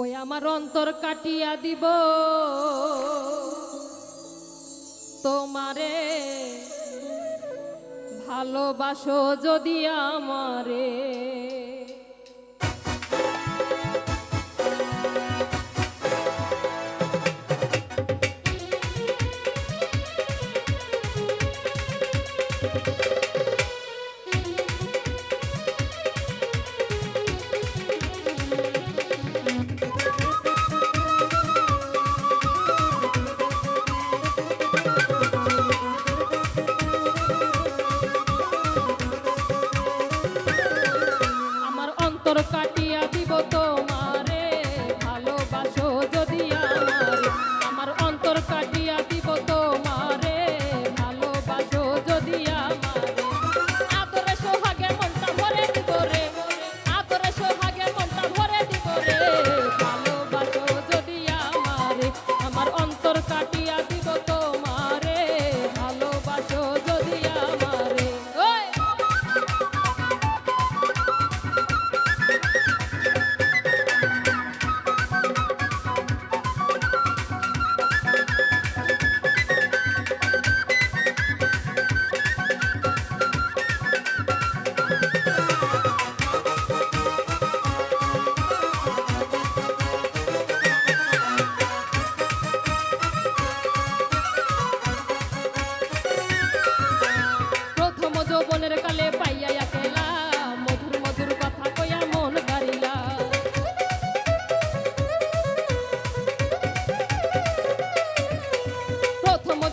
ওই আমার অন্তর কাটিয়া দিব। তোমারে ভালোবাসো যদি আমারে। Doutor tá Capiabi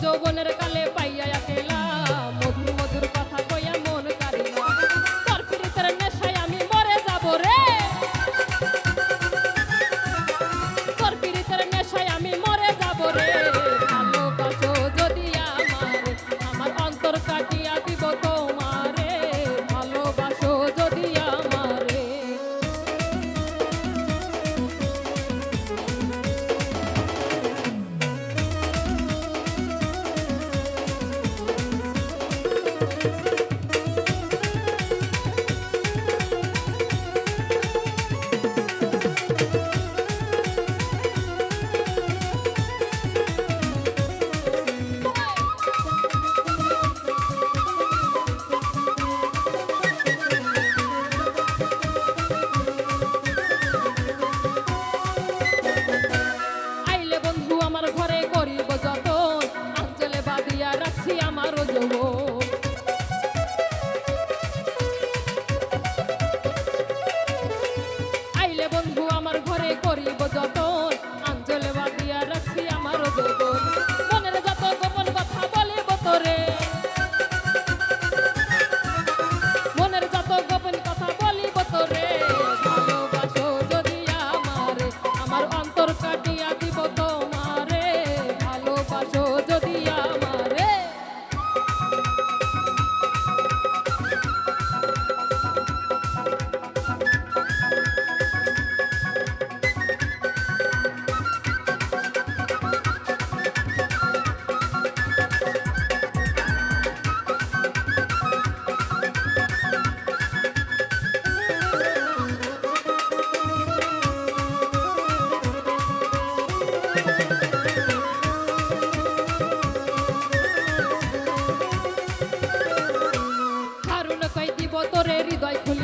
যৌবনের কালে পাইয়া খেলাম ঘরে করি হৃদয় খুলে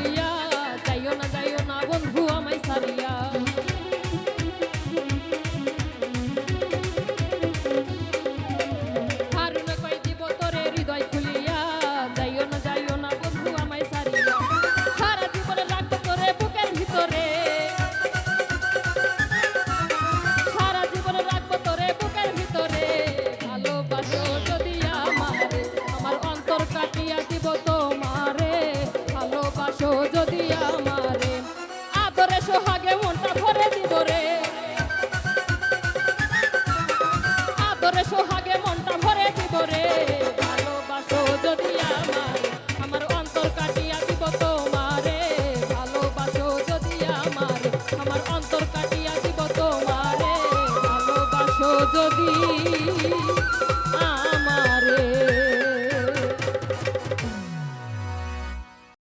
দিব রে আদরে সোহাগে দিব রে ভালোবাসো যদি আমার আমার অন্তর কাটিয়া দিব তোমারে। ভালোবাসো যদি আমার আমার অন্তর কাটিয়া দিব তোমারে। ভালোবাসো যদি